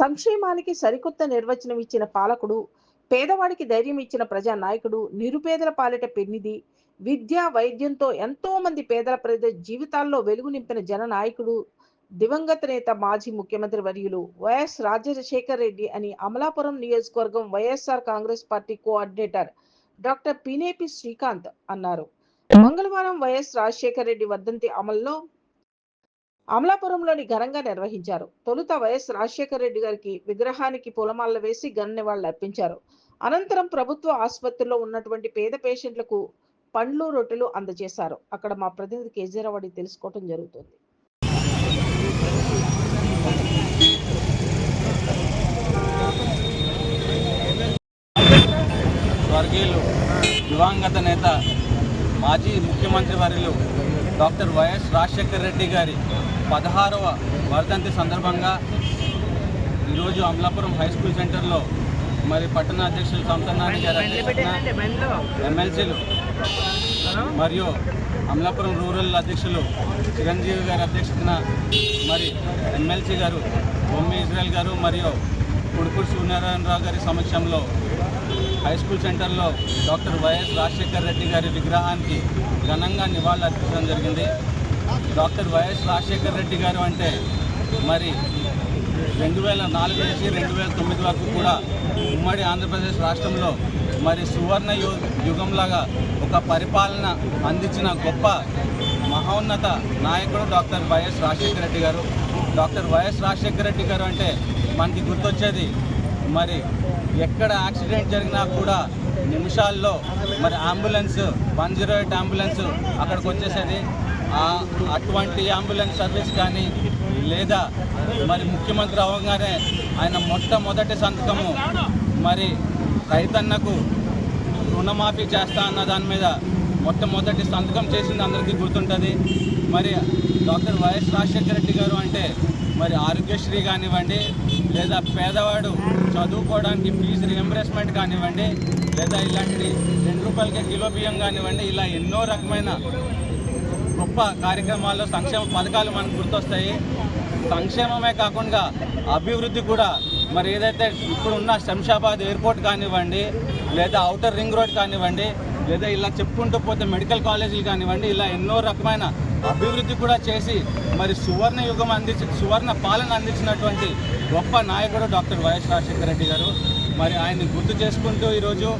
సంక్షేమానికి సరికొత్త నిర్వచనం ఇచ్చిన పాలకుడు పేదవాడికి ధైర్యం ఇచ్చిన ప్రజా నాయకుడు నిరుపేదల పాలిట పెన్నిది విద్య వైద్యంతో ఎంతో మంది పేదల ప్రజల జీవితాల్లో వెలుగు నింపిన జన నాయకుడు దివంగత నేత మాజీ ముఖ్యమంత్రి వర్యులు వైఎస్ రాజశేఖర్ రెడ్డి అని అమలాపురం నియోజకవర్గం YSR Congress party coordinator doctor Pinepi Srikanth అన్నారు. మంగళవారం వైఎస్ రాజశేఖర్ రెడ్డి వర్ధంతి అమల్లో అమలాపురంలోని ఘనంగా నిర్వహించారు. తొలుత వైఎస్ రాజశేఖర రెడ్డి గారికి విగ్రహానికి పూలమాల వేసి ఘన నివాళులు అర్పించారు. అనంతరం ప్రభుత్వ ఆసుపత్రిలో ఉన్నటువంటి పేద పేషెంట్లకు పండ్లు రొట్టెలు అందజేశారు. అక్కడ మా ప్రతినిధి కేజీరావాడి తెలుసుకోవటం జరుగుతుంది. స్వర్గీయులు దివంగత నేత మాజీ ముఖ్యమంత్రి వర్యులు డాక్టర్ వైఎస్ రాజశేఖర్ రెడ్డి గారి పదహారవ వర్ధంతి సందర్భంగా ఈరోజు అమలాపురం హై స్కూల్ సెంటర్లో మరి పట్టణ అధ్యక్షులు సంతనాని గారి ఎమ్మెల్సీలు మరియు అమలాపురం రూరల్ అధ్యక్షులు చిరంజీవి గారి అధ్యక్షతన మరి ఎమ్మెల్సీ గారు బొమ్మి ఇజ్రాయల్ గారు మరియు కుడుపూడి సూర్యనారాయణరావు గారి సమక్షంలో హై స్కూల్ సెంటర్లో డాక్టర్ వైఎస్ రాజశేఖర్ రెడ్డి గారి విగ్రహానికి ఘనంగా నివాళులు అర్పించడం జరిగింది. డాక్టర్ వైఎస్ రాజశేఖర్ రెడ్డి గారు అంటే మరి రెండు వేల నాలుగు నుంచి రెండు వేల తొమ్మిది వరకు కూడా ఉమ్మడి ఆంధ్రప్రదేశ్ రాష్ట్రంలో మరి సువర్ణ యు యుగంలాగా ఒక పరిపాలన అందించిన గొప్ప మహోన్నత నాయకుడు డాక్టర్ వైఎస్ రాజశేఖర రెడ్డి గారు. డాక్టర్ వైఎస్ రాజశేఖర రెడ్డి గారు అంటే మనకి గుర్తొచ్చేది మరి ఎక్కడ యాక్సిడెంట్ జరిగినా కూడా నిమిషాల్లో మరి ambulance one zero eight ambulance అక్కడికి వచ్చేసేది. అటువంటి అంబులెన్స్ సర్వీస్ కానీ లేదా మరి ముఖ్యమంత్రి అవగానే ఆయన మొట్టమొదటి సంతకము మరి రైతన్నకు రుణమాఫీ చేస్తా అన్న దాని మీద మొట్టమొదటి సంతకం చేసింది అందరికీ గుర్తుంటుంది. మరి డాక్టర్ వైఎస్ రాజశేఖర రెడ్డి గారు అంటే మరి ఆరోగ్యశ్రీ కానివ్వండి లేదా పేదవాడు చదువుకోవడానికి ఫీజు రియంబర్స్మెంట్ కానివ్వండి లేదా ఇలాంటి రెండు రూపాయలకే కిలో బియ్యం కానివ్వండి ఇలా ఎన్నో రకమైన గొప్ప కార్యక్రమాలు సంక్షేమ పథకాలు మనకు గుర్తొస్తాయి. సంక్షేమమే కాకుండా అభివృద్ధి కూడా. మరి ఏదైతే ఇప్పుడున్న శంషాబాద్ ఎయిర్పోర్ట్ కానివ్వండి లేదా అవుటర్ రింగ్ రోడ్ కానివ్వండి లేదా ఇలా చెప్పుకుంటూ పోతే మెడికల్ కాలేజీలు కానివ్వండి ఇలా ఎన్నో రకమైన అభివృద్ధి కూడా చేసి మరి సువర్ణ యుగం అందించి సువర్ణ పాలన అందించినటువంటి గొప్ప నాయకుడు డాక్టర్ వైఎస్ రాజశేఖర రెడ్డి గారు. మరి ఆయన్ని గుర్తు చేసుకుంటూ ఈరోజు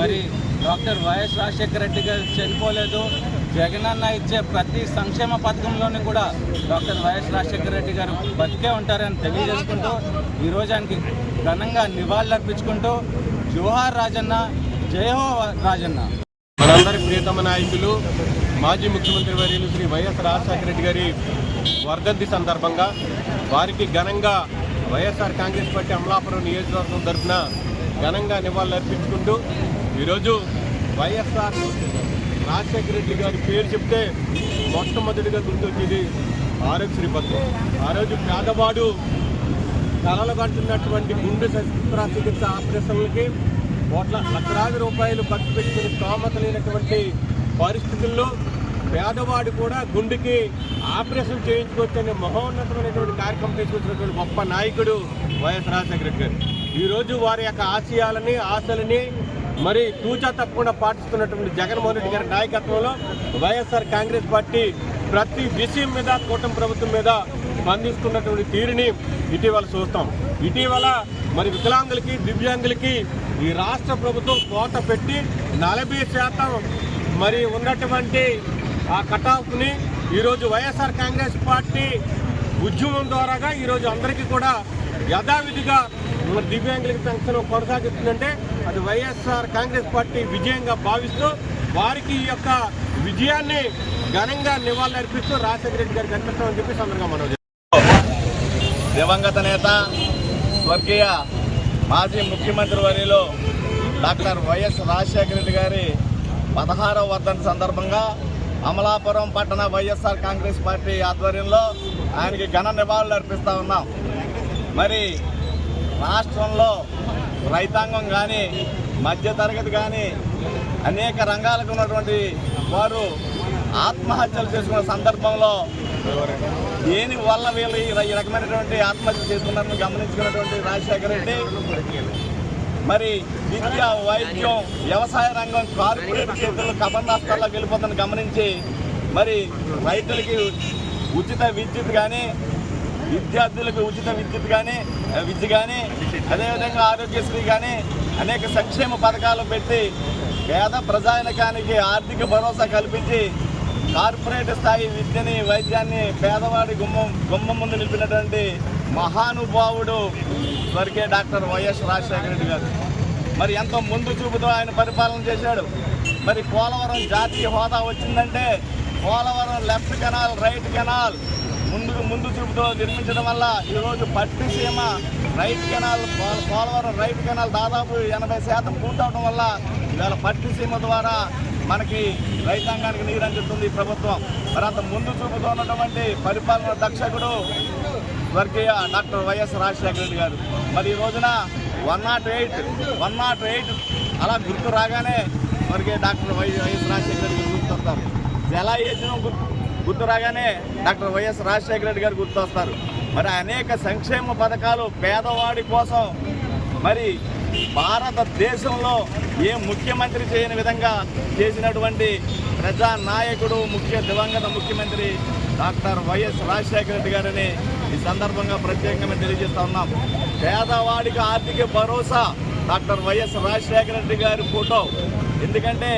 మరి డాక్టర్ వైఎస్ రాజశేఖర రెడ్డి గారు చనిపోలేదు. జగనన్న ఇచ్చే ప్రతి సంక్షేమ పథకంలోని కూడా డాక్టర్ వైఎస్ రాజశేఖర రెడ్డి గారు బతికే ఉంటారని తెలియజేసుకుంటూ ఈరోజు ఆయనకి ఘనంగా నివాళులు అర్పించుకుంటూ జోహార్ రాజన్న జయహో రాజన్న. మనందరి ప్రియతమ నాయకులు మాజీ ముఖ్యమంత్రి వర్యులు శ్రీ వైఎస్ రాజశేఖర రెడ్డి గారి వర్ధంతి సందర్భంగా వారికి ఘనంగా వైఎస్ఆర్ కాంగ్రెస్ పార్టీ అమలాపురం నియోజకవర్గం తరఫున ఘనంగా నివాళులు అర్పించుకుంటూ ఈరోజు వైఎస్ఆర్ రాజశేఖర రెడ్డి గారి పేరు చెప్తే మొట్టమొదటిగా గుర్తొచ్చేది ఆరోగ్యశ్రీ పథకం ఆ రోజు పేదవాడు కలలు కంటున్నటువంటి గుండె శస్త్రచికిత్స ఆపరేషన్లకి కోట్ల లక్షలాది రూపాయలు ఖర్చు పెట్టుకుని స్తోమత లేనటువంటి పరిస్థితుల్లో పేదవాడు కూడా గుండెకి ఆపరేషన్ చేయించుకోవచ్చనే మహోన్నతమైనటువంటి కార్యక్రమం తీసుకొచ్చినటువంటి గొప్ప నాయకుడు వైఎస్ రాజశేఖర రెడ్డి గారు. ఈరోజు వారి యొక్క ఆశయాలని ఆశలని మరి తూచా తప్పకుండా పాటిస్తున్నటువంటి జగన్మోహన్ రెడ్డి గారి నాయకత్వంలో వైఎస్ఆర్ కాంగ్రెస్ పార్టీ ప్రతి విషయం మీద కూటమి ప్రభుత్వం మీద స్పందిస్తున్నటువంటి తీరుని ఇటీవల చూస్తాం. ఇటీవల మరి వికలాంగులకి దివ్యాంగులకి ఈ రాష్ట్ర ప్రభుత్వం కోత పెట్టి నలభై శాతం మరి ఉన్నటువంటి ఆ కటాఫ్ని ఈరోజు వైఎస్ఆర్ కాంగ్రెస్ పార్టీ ఉద్యమం ద్వారాగా ఈరోజు అందరికీ కూడా యథావిధిగా దివ్యాంగులకి పెన్షన్ కొనసాగిస్తుందంటే అది వైఎస్ఆర్ కాంగ్రెస్ పార్టీ విజయంగా భావిస్తూ వారికి ఈ యొక్క విజయాన్ని ఘనంగా నివాళులర్పిస్తూ రాజశేఖర రెడ్డి గారికి అర్పిస్తామని చెప్పి సందర్భంగా మనం దివంగత నేత స్వర్గీయ మాజీ ముఖ్యమంత్రి వర్యులు డాక్టర్ వైఎస్ రాజశేఖర రెడ్డి గారి పదహారవ వర్ధన సందర్భంగా అమలాపురం పట్టణ వైఎస్ఆర్ కాంగ్రెస్ పార్టీ ఆధ్వర్యంలో ఆయనకి ఘన నివాళులు అర్పిస్తూ ఉన్నాం. మరి రాష్ట్రంలో రైతాంగం కానీ మధ్యతరగతి కానీ అనేక రంగాలకు ఉన్నటువంటి వారు ఆత్మహత్యలు చేసుకున్న సందర్భంలో దేని వల్ల వీళ్ళు ఈ రకమైనటువంటి ఆత్మహత్య చేసుకున్నారని గమనించుకున్నటువంటి రాజశేఖర రెడ్డి మరి విద్య వైద్యం వ్యవసాయ రంగం కార్పొరేట్ చేతుల్లో కబందాస్తాల్లో వెళ్ళిపోతుందని గమనించి మరి రైతులకి ఉచిత విద్యుత్ కానీ విద్యార్థులకు ఉచిత విద్యుత్ కానీ విద్య కానీ అదేవిధంగా ఆరోగ్యశ్రీ కానీ అనేక సంక్షేమ పథకాలు పెట్టి పేద ప్రజానికానికి ఆర్థిక భరోసా కల్పించి కార్పొరేట్ స్థాయి విద్యని వైద్యాన్ని పేదవాడి గుమ్మం గుమ్మం ముందు నిలిపినటువంటి మహానుభావుడు స్వర్గీయ డాక్టర్ వైఎస్ రాజశేఖర రెడ్డి గారు. మరి ఎంతో ముందు చూపుతో ఆయన పరిపాలన చేశాడు. మరి పోలవరం జాతీయ హోదా వచ్చిందంటే Polavaram left canal right canal ముందుకు ముందు చూపుతో నిర్మించడం వల్ల ఈరోజు Pattiseema right canal Polavaram right canal దాదాపు ఎనభై శాతం పూర్తవడం వల్ల ఇవాళ పట్టిసీమ ద్వారా మనకి రైతాంగానికి నీరు అందిస్తుంది ఈ ప్రభుత్వం. మరి అంత ముందు చూపుతో ఉన్నటువంటి పరిపాలన దక్షకుడు స్వర్గీయ డాక్టర్ వైఎస్ రాజశేఖర రెడ్డి గారు. మరి ఈ రోజున one nought eight one nought eight అలా గుర్తు రాగానే స్వర్గీయ doctor Y YS Rajasekhara Reddy గుర్తొస్తారు. ఎలా చేసినా గుర్తు గుర్తు రాగానే డాక్టర్ వైఎస్ రాజశేఖర రెడ్డి గారు గుర్తొస్తారు. మరి అనేక సంక్షేమ పథకాలు పేదవాడి కోసం మరి భారతదేశంలో ఏ ముఖ్యమంత్రి చేయని విధంగా చేసినటువంటి ప్రజా నాయకుడు ముఖ్య దివంగత ముఖ్యమంత్రి డాక్టర్ వైఎస్ రాజశేఖర రెడ్డి గారని ఈ సందర్భంగా ప్రత్యేకంగా మేము తెలియజేస్తా ఉన్నాం. పేదవాడికి ఆర్థిక భరోసా డాక్టర్ వైఎస్ రాజశేఖర రెడ్డి గారి ఫోటో. ఎందుకంటే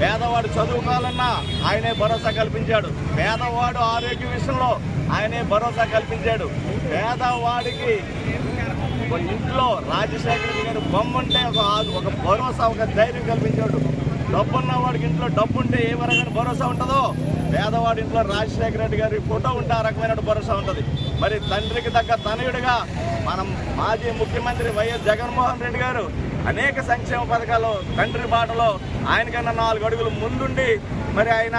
పేదవాడు చదువుకోవాలన్నా ఆయనే భరోసా కల్పించాడు. పేదవాడు ఆరోగ్య విషయంలో ఆయనే భరోసా కల్పించాడు. పేదవాడికి ఇంట్లో రాజశేఖర గారు గారి బొమ్మ ఉంటే ఒక ఒక భరోసా ఒక ధైర్యం కల్పించాడు. డబ్బున్న వాడికి ఇంట్లో డబ్బు ఉంటే ఏ రకమైన భరోసా ఉంటుందో పేదవాడి ఇంట్లో రాజశేఖర రెడ్డి గారి ఫోటో ఉంటే ఆ రకమైన భరోసా ఉంటుంది. మరి తండ్రికి తగ్గ తనయుడిగా మనం మాజీ ముఖ్యమంత్రి వైఎస్ జగన్మోహన్ రెడ్డి గారు అనేక సంక్షేమ పథకాలు తండ్రి బాటలో ఆయనకన్నా నాలుగు అడుగులు ముందుండి మరి ఆయన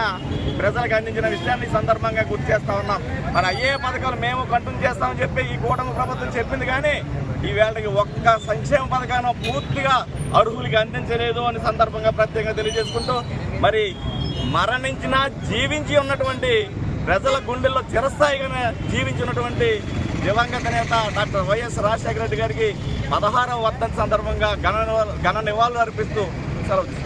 ప్రజలకు అందించిన విషయాన్ని సందర్భంగా గుర్తు చేస్తా ఉన్నాం. మరి అయ్యే పథకాలు మేము కంటిన్యూ చేస్తామని చెప్పి ఈ కూటమి ప్రభుత్వం చెప్పింది కానీ ఈ వేళకి ఒక్క సంక్షేమ పథకాన్ని పూర్తిగా అర్హులకి అందించలేదు అని సందర్భంగా ప్రత్యేకంగా తెలియజేసుకుంటూ మరి మరణించినా జీవించి ఉన్నటువంటి ప్రజల గుండెల్లో చిరస్థాయిగా జీవించినటువంటి దివంగత నేత డాక్టర్ వైఎస్ రాజశేఖర రెడ్డి గారికి పదహారవ వర్ధంతి సందర్భంగా ఘన ఘన నివాళులు అర్పిస్తూ సెలవు